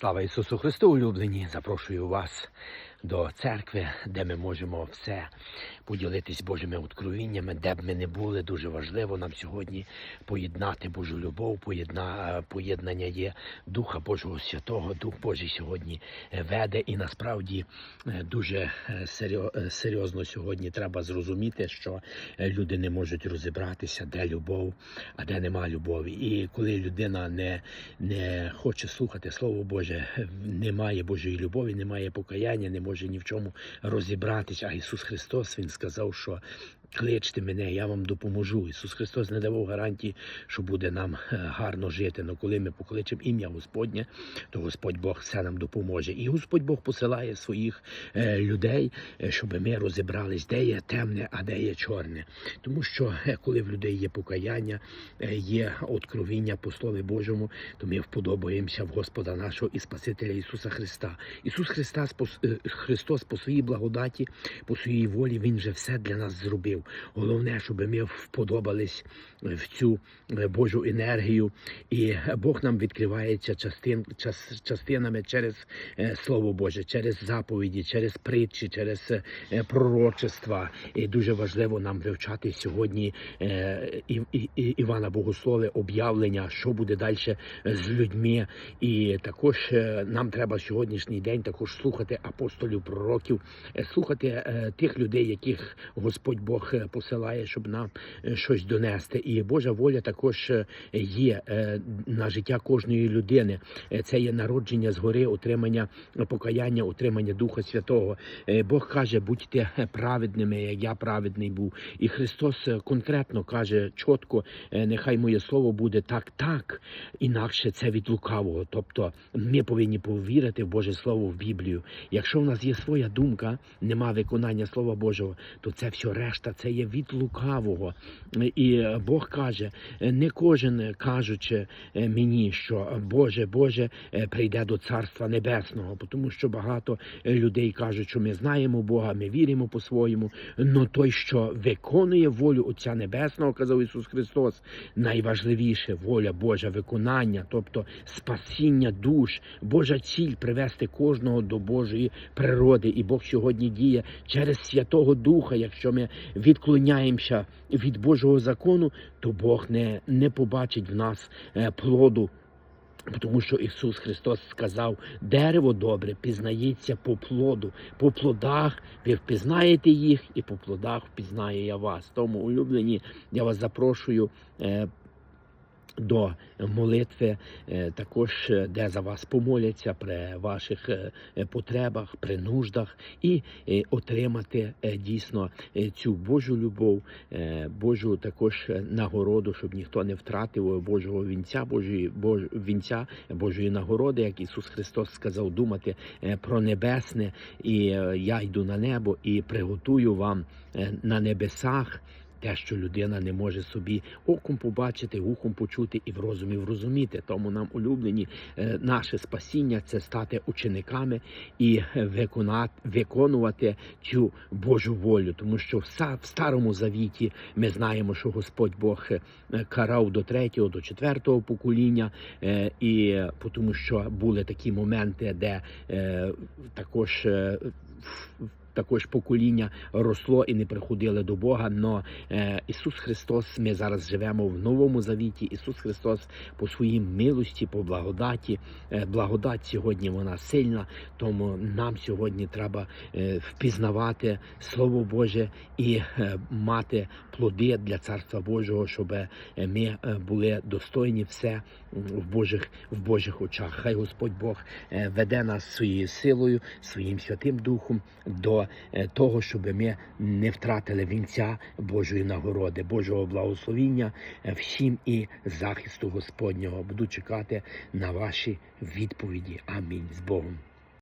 Слава Ісусу Христу, улюблені! Запрошую вас до церкви, де ми можемо все поділитись Божими откровіннями, де б ми не були. Дуже важливо нам сьогодні поєднати Божу любов, поєдна, поєднання є Духа Божого Святого. Дух Божий сьогодні веде, і насправді е, дуже е, е, серйозно сьогодні треба зрозуміти, що люди не можуть розібратися, де любов, а де нема любові. І коли людина не, не хоче слухати Слово Боже, немає Божої любові, немає покаяння, не може ні в чому розібратися. А Ісус Христос Він сказав, що кличте мене, я вам допоможу. Ісус Христос не давав гарантії, що буде нам е, гарно жити. Але коли ми покличемо ім'я Господнє, то Господь Бог все нам допоможе. І Господь Бог посилає своїх е, людей, е, щоб ми розібрались, де є темне, а де є чорне. Тому що коли в людей є покаяння, є откровіння по Слові Божому, то ми вподобаємося в Господа нашого і Спасителя Ісуса Христа. Ісус Христа, е, Христос по своїй благодаті, по своїй волі, Він вже все для нас зробив. Головне, щоб ми вподобались в цю е, Божу енергію, і Бог нам відкривається частин, час, частинами через е, Слово Боже, через заповіді, через притчі, через е, пророчества. І дуже важливо нам вивчати сьогодні е, Івана Богослови об'явлення, що буде далі з людьми. І також е, нам треба сьогоднішній день також слухати апостолів, пророків, е, слухати е, тих людей, яких Господь Бог е, посилає, щоб нам е, щось донести. І Божа воля також е, є е, на життя кожної людини. Е, Це є народження згори, отримання покаяння, отримання Духа Святого. Е, Бог каже, будьте праведними, як я праведний був. І Христос е, конкретно каже чітко, е, нехай моє слово буде так, так, інакше це від лукавого. Тобто ми повинні повірити в Боже Слово в Біблію. Якщо в нас є своя думка, нема виконання Слова Божого, то це все решта, це є від лукавого. І е, Бог каже, е, не кожен е, кажучи мені, що Боже, Боже, прийде до Царства Небесного, тому що багато людей кажуть, що ми знаємо Бога, ми віримо по-своєму. Но той, що виконує волю Отця Небесного, казав Ісус Христос, найважливіше воля Божа, виконання, тобто спасіння душ, Божа ціль привести кожного до Божої природи. І Бог сьогодні діє через Святого Духа. Якщо ми відклоняємося від Божого закону, то Бог не, не побачить в нас е, плоду. Тому що Ісус Христос сказав, дерево добре пізнається по плоду, по плодах ви впізнаєте їх, і по плодах впізнаю я вас. Тому, улюблені, я вас запрошую. До молитви, е, також е, де за вас помоляться при ваших е, потребах, при нуждах, і отримати дійсно цю Божу любов, Божу також нагороду, щоб ніхто не втратив Божого вінця, Божої Бож, вінця, Божої нагороди, як Ісус Христос сказав, думати про небесне, і я йду на небо і приготую вам на небесах. Те, що людина не може собі оком побачити, ухом почути і в розумі врозуміти. Тому нам улюблені е, наше спасіння це стати учениками і виконувати цю Божу волю. Тому що в старому завіті ми знаємо, що Господь Бог е, карав до третього, до четвертого покоління, е, і тому що були такі моменти, де також. Також покоління росло і не приходили до Бога. Но е, Ісус Христос, ми зараз живемо в новому завіті. Ісус Христос по своїй милості, по благодаті. Е, благодать сьогодні вона сильна, тому нам сьогодні треба е, впізнавати Слово Боже і мати плоди для Царства Божого, щоб ми були достойні все в Божих, в Божих очах. Хай Господь Бог веде нас своєю силою, своїм святим духом до е, того, щоб ми не втратили вінця Божої нагороди, Божого благословіння е, всім і захисту Господнього. Буду чекати на ваші відповіді. Амінь. З Богом.